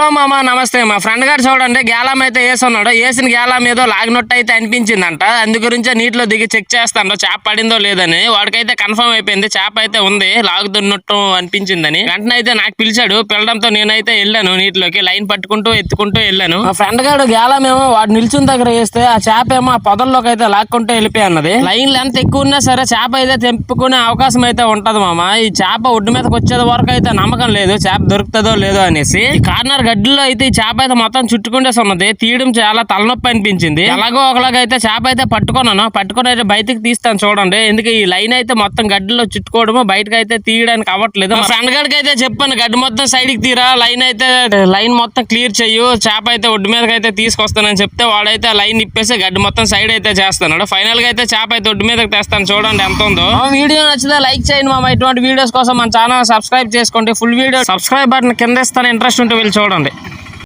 Hello మామ నమస్తే. మా ఫ్రెండ్ గారు చూడండి గ్యాలం అయితే వేసున్నాడు వేసిన గ్యాలం ఏదో లాగినట్టు అయితే అనిపించిందంట. అందు గురించే నీటిలో దిగి చెక్ చేస్తాను చేప పడిందో లేదని. వాడికైతే కన్ఫర్మ్ అయిపోయింది. చేప అయితే ఉంది. లాగుతున్నట్టు అనిపించిందని. వెంటనే అయితే నాకు పిలిచాడు. పిలడంతో నేనైతే వెళ్ళాను నీటిలోకి. లైన్ పట్టుకుంటూ ఎత్తుకుంటూ వెళ్ళాను. మా ఫ్రెండ్ గారు గ్యాలం ఏమో వాడు నిల్చుని దగ్గర వేస్తే ఆ చేప ఏమో ఆ పొదల్లోకి అయితే లాక్కుంటూ వెళ్ళిపోయి అన్నది. లైన్ లెంత్ ఎక్కువ ఉన్నా సరే చేప అయితే తెంపుకునే అవకాశం అయితే ఉంటది మామ. ఈ చేప ఒడ్డు మీదకి వచ్చేది వరకు అయితే నమ్మకం లేదు. చేప దొరుకుతుందో లేదో అనేసి. కార్నర్ గడ్డిలో అయితే ఈ చేప అయితే మొత్తం చుట్టుకుంటేసి ఉన్నది తీయడం చాలా తలనొప్పి అనిపించింది. ఎలాగో ఒకలాగైతే చేప అయితే పట్టుకున్నాను. పట్టుకొని అయితే బయటకు తీస్తాను చూడండి. ఎందుకు ఈ లైన్ అయితే మొత్తం గడ్డిలో చుట్టుకోవడము బయటకు అయితే తీయడానికి అవ్వట్లేదు. ఫ్రెండ్ గడికి అయితే చెప్పాను గడ్డి మొత్తం సైడ్కి తీరా లైన్ అయితే లైన్ మొత్తం క్లియర్ చెయ్యు. చేప అయితే ఒడ్డు మీదకి అయితే తీసుకొస్తానని చెప్తే వాడైతే లైన్ ఇప్పేసి గడ్డి మొత్తం సైడ్ అయితే చేస్తున్నాడు. ఫైనల్గా అయితే చేప అయితే ఒడ్డు మీదకి తెస్తాను చూడండి ఎంత ఉందో. వీడియో నచ్చితే లైక్ చేయండి మామ. ఇటువంటి వీడియోస్ కోసం మన ఛానల్ సబ్స్క్రైబ్ చేసుకోండి. ఫుల్ వీడియో సబ్స్క్రైబ్ బటన్ కింద ఇస్తాను. ఇంట్రెస్ట్ ఉంటే వెళ్ళి చూడండి. ഉണ്ട്